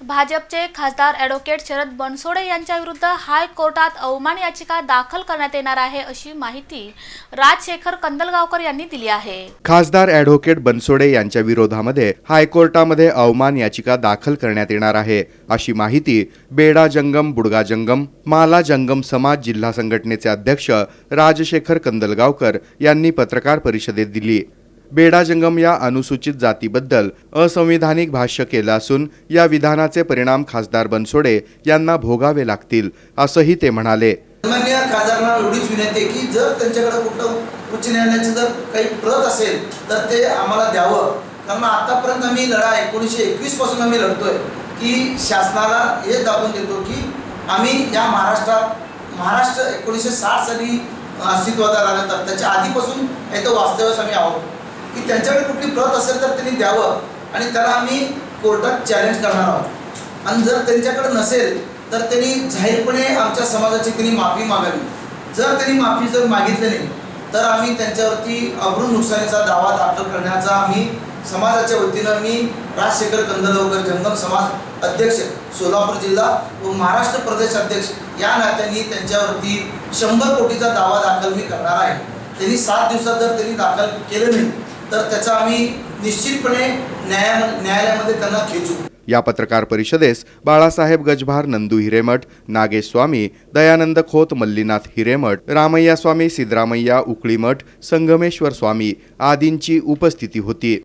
भाजपचे खासदार ॲडव्होकेट शरद बनसोडे यांच्या विरुद्ध हायकोर्टात अवमान याचिका दाखल करण्यात येणार आहे अशी माहिती राजशेखर कंदलगावकर यांनी दिली आहे. खासदार ॲडव्होकेट बनसोडे यांच्या विरोधामध्ये हायकोर्टामध्ये अवमान याचिका दाखल करण्यात येणार आहे अशी माहिती बेडा जंगम बुडगा जंगम माला जंगम समाज जिल्हा संघटनेचे अध्यक्ष राजशेखर कंदलगावकर यांनी पत्रकार परिषदेत दिली. बेडा जंगम या अनुसूचित जातीबद्दल असंविधानिक भाष्य केलं असून या विधानाचे परिणाम खासदार बनसोडे यांना भोगावे लागतील असंही ते म्हणाले. खासदारांना एवढीच विनंती आहे की जर त्यांच्याकडे कुठलं उच्च न्यायालयाचं जर काही प्रत असेल तर ते आम्हाला द्यावं. कारण आतापर्यंत आम्ही लढा एकोणीसशे एकवीसपासून आम्ही लढतोय की शासनाला हे दाखवून देतो की आम्ही या महाराष्ट्रात महाराष्ट्र एकोणीसशे साठ साली अस्तित्वात आल्यानंतर त्याच्या आधीपासून इथं वास्तव्यास आम्ही आहोत. की त्यांच्याकडे कुठली प्रत असेल तर त्यांनी द्यावं. आणि त्याला आम्ही कोर्टात चॅलेंज करणार आहोत. आणि जर त्यांच्याकडे नसेल तर त्यांनी जाहीरपणे आमच्या समाजाची त्यांनी माफी मागावी. जर त्यांनी माफी जर मागितली नाही तर आम्ही त्यांच्यावरती अब्रू नुकसानीचा दावा दाखल करण्याचा आम्ही समाजाच्या वतीनं मी राजशेखर कंदलवकर जंगम समाज अध्यक्ष सोलापूर जिल्हा व महाराष्ट्र प्रदेश अध्यक्ष या नात्यांनी त्यांच्यावरती शंभर कोटीचा दावा दाखल मी करणार आहे. त्यांनी सात दिवसात जर त्यांनी दाखल केलं नाही तर त्याचा आम्ही निश्चितपणे न्याया न्यायालयामध्ये त्यांना खेचू. या पत्रकार परिषदेस बाळासाहेब गजभार नंदू हिरेमठ नागेश स्वामी दयानंद खोत मल्लीनाथ हिरेमठ रामय्या स्वामी सिद्धरामय्या उकळीमठ संगमेश्वर स्वामी आदींची उपस्थिती होती.